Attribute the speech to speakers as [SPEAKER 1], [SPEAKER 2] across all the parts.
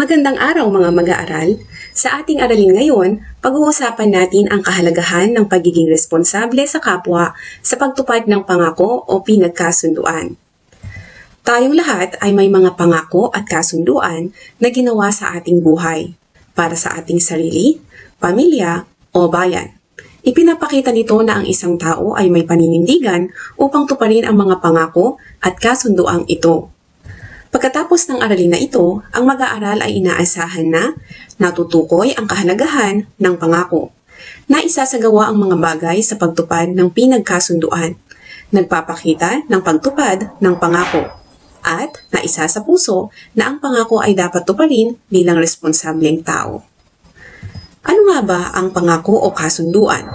[SPEAKER 1] Magandang araw mga mag-aaral. Sa ating aralin ngayon, pag-uusapan natin ang kahalagahan ng pagiging responsable sa kapwa sa pagtupad ng pangako o pinagkasunduan. Tayong lahat ay may mga pangako at kasunduan na ginawa sa ating buhay para sa ating sarili, pamilya o bayan. Ipinapakita nito na ang isang tao ay may paninindigan upang tuparin ang mga pangako at kasunduang ito. Pagkatapos ng aralin na ito, ang mag-aaral ay inaasahan na natutukoy ang kahalagahan ng pangako, na isasagawa ang mga bagay sa pagtupad ng pinagkasunduan, nagpapakita ng pagtupad ng pangako, at naisa sa puso na ang pangako ay dapat tuparin bilang responsableng tao. Ano nga ba ang pangako o kasunduan?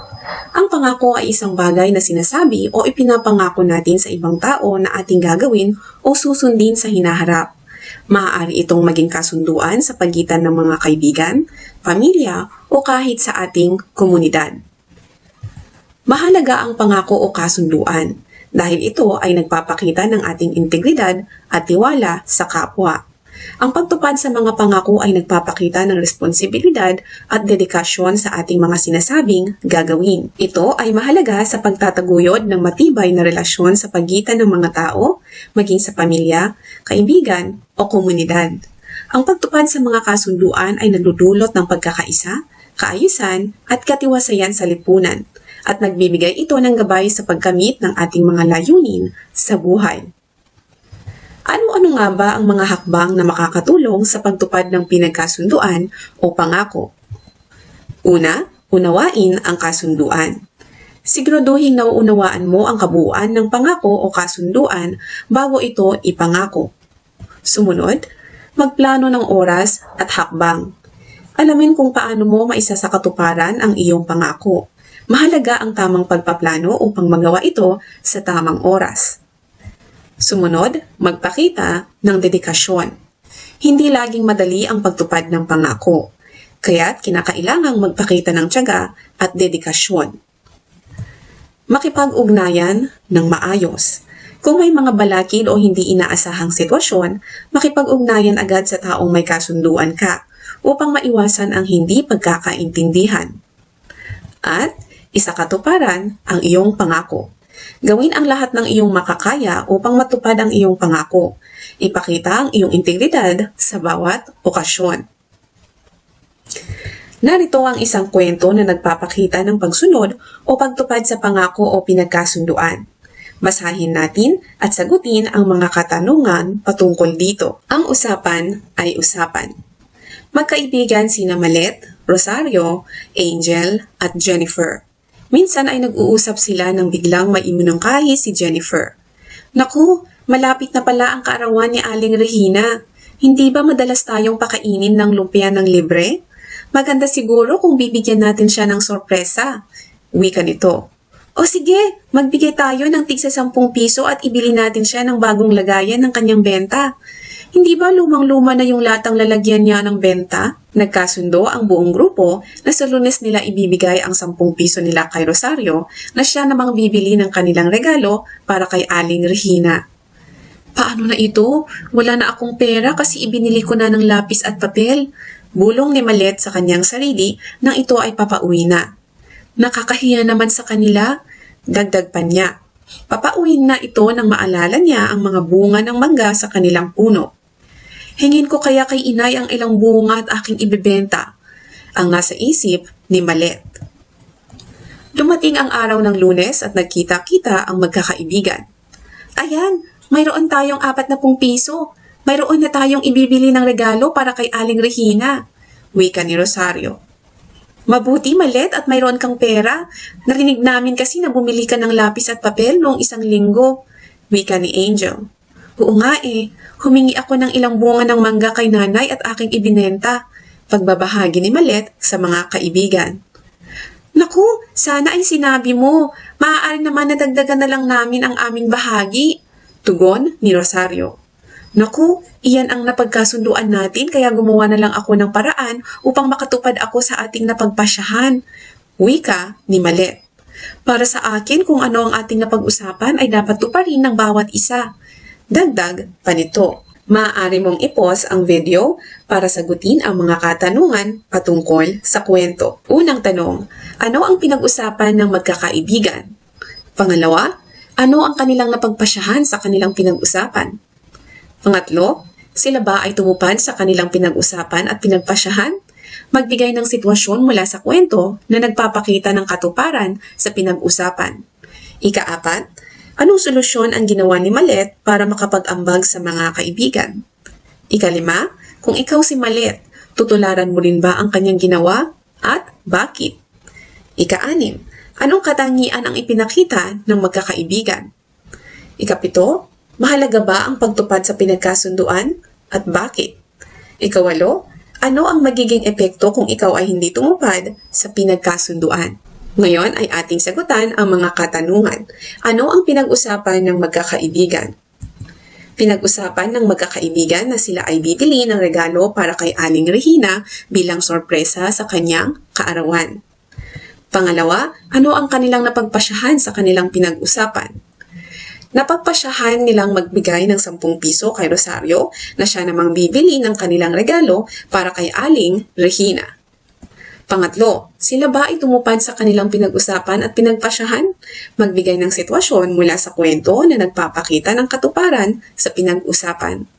[SPEAKER 1] Ang pangako ay isang bagay na sinasabi o ipinapangako natin sa ibang tao na ating gagawin o susundin sa hinaharap. Maaari itong maging kasunduan sa pagitan ng mga kaibigan, pamilya o kahit sa ating komunidad. Mahalaga ang pangako o kasunduan dahil ito ay nagpapakita ng ating integridad at tiwala sa kapwa. Ang pagtupad sa mga pangako ay nagpapakita ng responsibilidad at dedikasyon sa ating mga sinasabing gagawin. Ito ay mahalaga sa pagtataguyod ng matibay na relasyon sa pagitan ng mga tao, maging sa pamilya, kaibigan o komunidad. Ang pagtupad sa mga kasunduan ay nagdudulot ng pagkakaisa, kaayusan at katiwasayan sa lipunan at nagbibigay ito ng gabay sa pagkamit ng ating mga layunin sa buhay. Ano-ano nga ba ang mga hakbang na makakatulong sa pagtupad ng pinagkasunduan o pangako? Una, unawain ang kasunduan. Siguraduhin nauunawaan mo ang kabuuan ng pangako o kasunduan bago ito ipangako. Sumunod, magplano ng oras at hakbang. Alamin kung paano mo maisasakatuparan ang iyong pangako. Mahalaga ang tamang pagpaplano upang magawa ito sa tamang oras. Sumunod, magpakita ng dedikasyon. Hindi laging madali ang pagtupad ng pangako, kaya't kinakailangang magpakita ng tiyaga at dedikasyon. Makipag-ugnayan ng maayos. Kung may mga balakid o hindi inaasahang sitwasyon, makipag-ugnayan agad sa taong may kasunduan ka upang maiwasan ang hindi pagkakaintindihan. At isakatuparan ang iyong pangako. Gawin ang lahat ng iyong makakaya upang matupad ang iyong pangako. Ipakita ang iyong integridad sa bawat okasyon. Narito ang isang kwento na nagpapakita ng pagsunod o pagtupad sa pangako o pinagkasunduan. Basahin natin at sagutin ang mga katanungan patungkol dito. Ang usapan ay usapan. Magkaibigan sina Malet, Rosario, Angel at Jennifer. Minsan ay nag-uusap sila nang biglang maimunongkahi si Jennifer. Naku, malapit na pala ang kaarawan ni Aling Regina. Hindi ba madalas tayong pakainin ng lumpia ng libre? Maganda siguro kung bibigyan natin siya ng sorpresa. Wika nito. O sige, magbigay tayo ng tigsa 10 piso at ibili natin siya ng bagong lagayan ng kanyang benta. Hindi ba lumang-luma na yung latang lalagyan niya ng benta? Nagkasundo ang buong grupo na sa lunes nila ibibigay ang 10 piso nila kay Rosario na siya namang bibili ng kanilang regalo para kay Aling Regina. Paano na ito? Wala na akong pera kasi ibinili ko na ng lapis at papel. Bulong ni Malet sa kanyang sarili nang ito ay papauwi na. Nakakahiya naman sa kanila. Dagdag pa niya. Papauwi na ito nang maalala niya ang mga bunga ng mangga sa kanilang puno. Hingin ko kaya kay inay ang ilang bunga at aking ibebenta. Ang nasa isip ni Malet. Dumating ang araw ng lunes at nagkita-kita ang magkakaibigan. Ayan, mayroon tayong apat na pung piso. Mayroon na tayong ibibili ng regalo para kay Aling Regina. Wika ni Rosario. Mabuti malet at mayroon kang pera. Narinig namin kasi na bumili ka ng lapis at papel noong isang linggo. Wika ni Angel. Oo nga eh, humingi ako ng ilang bunga ng mangga kay nanay at aking ibinenta. Pagbabahagi ni Malet sa mga kaibigan. Naku, sana ay sinabi mo. Maaari naman na dagdagan na lang namin ang aming bahagi. Tugon ni Rosario. Naku, iyan ang napagkasunduan natin kaya gumawa na lang ako ng paraan upang makatupad ako sa ating napagpasyahan. Wika ni Malet. Para sa akin, kung ano ang ating napag-usapan ay dapat tuparin ng bawat isa. Dagdag pa nito. Maaari mong ipos ang video para sagutin ang mga katanungan patungkol sa kwento. Unang tanong, ano ang pinag-usapan ng magkakaibigan? Pangalawa, ano ang kanilang napagpasyahan sa kanilang pinag-usapan? Pangatlo, sila ba ay tumupad sa kanilang pinag-usapan at pinagpasyahan? Magbigay ng sitwasyon mula sa kwento na nagpapakita ng katuparan sa pinag-usapan. Ikaapat, anong solusyon ang ginawa ni Malet para makapag-ambag sa mga kaibigan? Ikalima, kung ikaw si Malet, tutularan mo rin ba ang kanyang ginawa at bakit? Ikaanim, anong katangian ang ipinakita ng magkakaibigan? Ikapito, mahalaga ba ang pagtupad sa pinagkasunduan at bakit? Ikawalo, ano ang magiging epekto kung ikaw ay hindi tumupad sa pinagkasunduan? Ngayon ay ating sagutan ang mga katanungan. Ano ang pinag-usapan ng magkakaibigan? Pinag-usapan ng magkakaibigan na sila ay bibili ng regalo para kay Aling Regina bilang sorpresa sa kanyang kaarawan. Pangalawa, ano ang kanilang napagpasyahan sa kanilang pinag-usapan? Napagpasyahan nilang magbigay ng 10 piso kay Rosario na siya namang bibili ng kanilang regalo para kay Aling Regina. Pangatlo, sila ba ay tumupad sa kanilang pinag-usapan at pinagpasyahan? Magbigay ng sitwasyon mula sa kwento na nagpapakita ng katuparan sa pinag-usapan.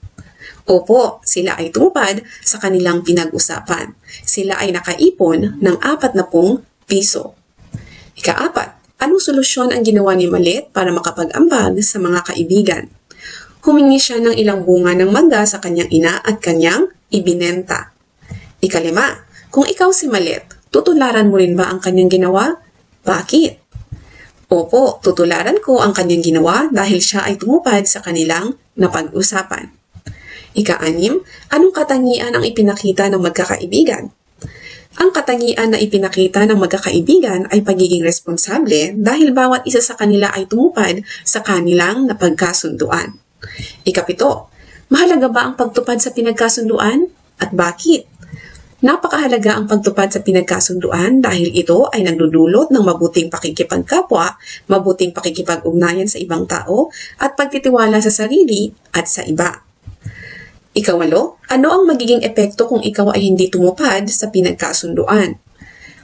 [SPEAKER 1] Opo, sila ay tumupad sa kanilang pinag-usapan. Sila ay nakaipon ng 40 piso. Ikaapat, anong solusyon ang ginawa ni Malit para makapag-ambag sa mga kaibigan? Humingi siya ng ilang bunga ng mangga sa kanyang ina at kanyang ibinenta. Ikalima, kung ikaw si Malit, tutularan mo rin ba ang kanyang ginawa? Bakit? Opo, tutularan ko ang kanyang ginawa dahil siya ay tumupad sa kanilang napag-usapan. Ika-anim, anong katangian ang ipinakita ng magkakaibigan? Ang katangian na ipinakita ng magkakaibigan ay pagiging responsable dahil bawat isa sa kanila ay tumupad sa kanilang napagkasunduan. Ikapito, mahalaga ba ang pagtupad sa pinagkasunduan? At bakit? Napakahalaga ang pagtupad sa pinagkasunduan dahil ito ay nagdudulot ng mabuting pakikipagkapwa, mabuting pakikipag-ugnayan sa ibang tao, at pagtitiwala sa sarili at sa iba. Ikawalo, ano ang magiging epekto kung ikaw ay hindi tumupad sa pinagkasunduan?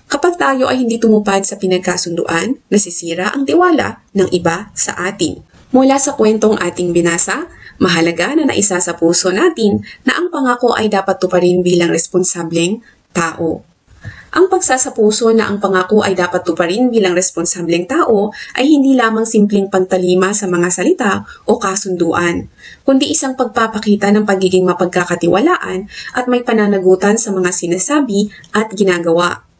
[SPEAKER 1] Kapag tayo ay hindi tumupad sa pinagkasunduan, nasisira ang tiwala ng iba sa atin. Mula sa kwentong ating binasa, mahalaga na naisa sa puso natin na ang pangako ay dapat tuparin bilang responsableng tao. Ang pagsasapuso na ang pangako ay dapat tuparin bilang responsableng tao ay hindi lamang simpleng pagtalima sa mga salita o kasunduan, kundi isang pagpapakita ng pagiging mapagkakatiwalaan at may pananagutan sa mga sinasabi at ginagawa.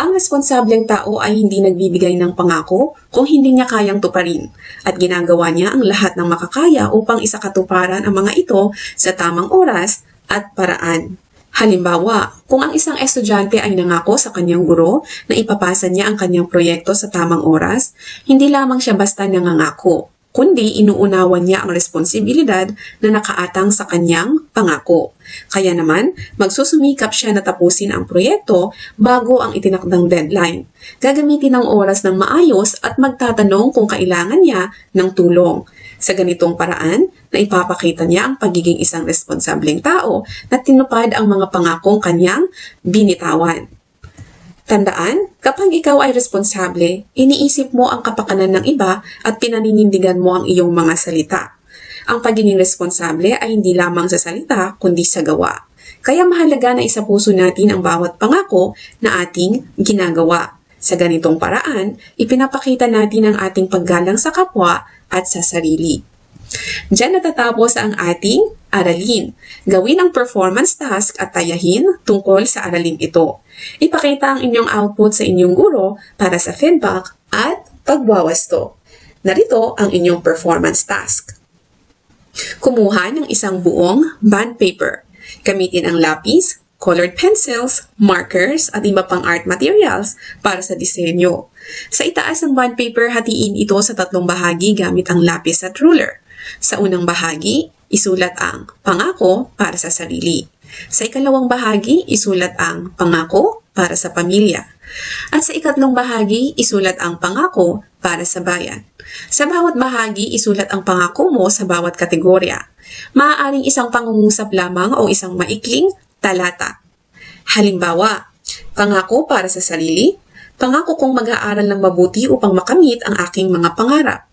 [SPEAKER 1] Ang responsableng tao ay hindi nagbibigay ng pangako kung hindi niya kayang tuparin at ginagawa niya ang lahat ng makakaya upang isakatuparan ang mga ito sa tamang oras at paraan. Halimbawa, kung ang isang estudyante ay nangako sa kanyang guro na ipapasa niya ang kanyang proyekto sa tamang oras, hindi lamang siya basta nangangako, kundi inuunawan niya ang responsibilidad na nakaatang sa kanyang pangako. Kaya naman, magsusumikap siya na tapusin ang proyekto bago ang itinakdang deadline. Gagamitin ang oras ng maayos at magtatanong kung kailangan niya ng tulong. Sa ganitong paraan, na ipapakita niya ang pagiging isang responsableng tao na tinupad ang mga pangakong kanyang binitawan. Tandaan, kapag ikaw ay responsable, iniisip mo ang kapakanan ng iba at pinaninindigan mo ang iyong mga salita. Ang pagiging responsable ay hindi lamang sa salita, kundi sa gawa. Kaya mahalaga na isa puso natin ang bawat pangako na ating ginagawa. Sa ganitong paraan, ipinapakita natin ang ating paggalang sa kapwa at sa sarili. Diyan natatapos ang ating aralin. Gawin ang performance task at tayahin tungkol sa aralin ito. Ipakita ang inyong output sa inyong guro para sa feedback at pagwawasto. Narito ang inyong performance task. Kumuha ng isang buong bond paper. Gamitin ang lapis, colored pencils, markers, at iba pang art materials para sa disenyo. Sa itaas ng bond paper, hatiin ito sa tatlong bahagi gamit ang lapis at ruler. Sa unang bahagi, isulat ang pangako para sa sarili. Sa ikalawang bahagi, isulat ang pangako para sa pamilya. At sa ikatlong bahagi, isulat ang pangako para sa bayan. Sa bawat bahagi, isulat ang pangako mo sa bawat kategorya. Maaaring isang pangungusap lamang o isang maikling talata. Halimbawa, pangako para sa sarili, pangako kong mag-aaral ng mabuti upang makamit ang aking mga pangarap.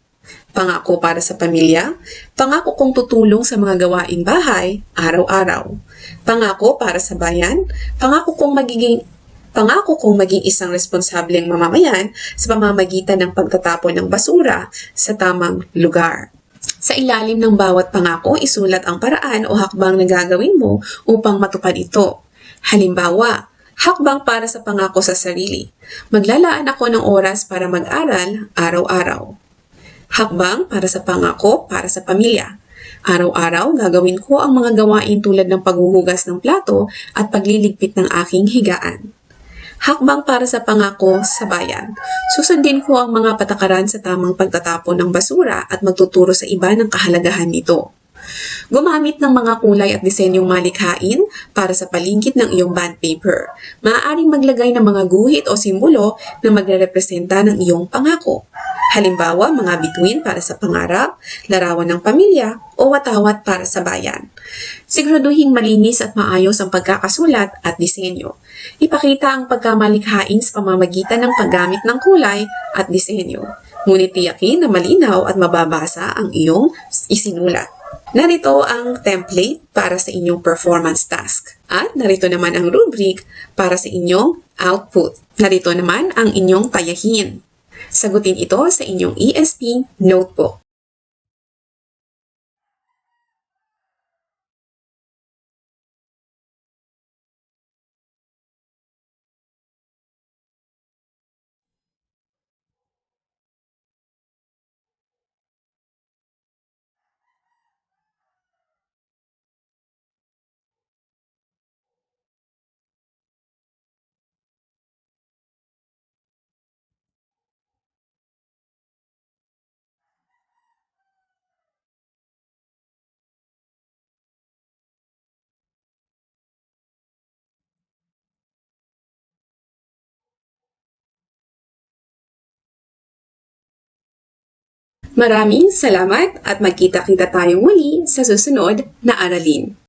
[SPEAKER 1] Pangako para sa pamilya, pangako kong tutulong sa mga gawaing bahay araw-araw. Pangako para sa bayan, pangako kong magiging Pangako kong maging isang responsableng mamamayan sa pamamagitan ng pagtatapon ng basura sa tamang lugar. Sa ilalim ng bawat pangako, isulat ang paraan o hakbang na gagawin mo upang matupad ito. Halimbawa, hakbang para sa pangako sa sarili. Maglalaan ako ng oras para mag-aral araw-araw. Hakbang para sa pangako para sa pamilya. Araw-araw, gagawin ko ang mga gawain tulad ng paghuhugas ng plato at pagliligpit ng aking higaan. Hakbang para sa pangako sa bayan. Susundin ko ang mga patakaran sa tamang pagtatapon ng basura at magtuturo sa iba ng kahalagahan nito. Gumamit ng mga kulay at disenyong malikhain para sa paligid ng iyong bond paper. Maaaring maglagay ng mga guhit o simbolo na magre-representa ng iyong pangako. Halimbawa, mga bituin para sa pangarap, larawan ng pamilya, o watawat para sa bayan. Siguraduhing malinis at maayos ang pagkakasulat at disenyo. Ipakita ang pagkamalikhain sa pamamagitan ng paggamit ng kulay at disenyo. Ngunit tiyakin na malinaw at mababasa ang iyong isinulat. Narito ang template para sa inyong performance task. At narito naman ang rubric para sa inyong output. Narito naman ang inyong tayahin. Sagutin ito sa inyong ESP notebook. Maraming salamat at magkita-kita tayong muli sa susunod na aralin.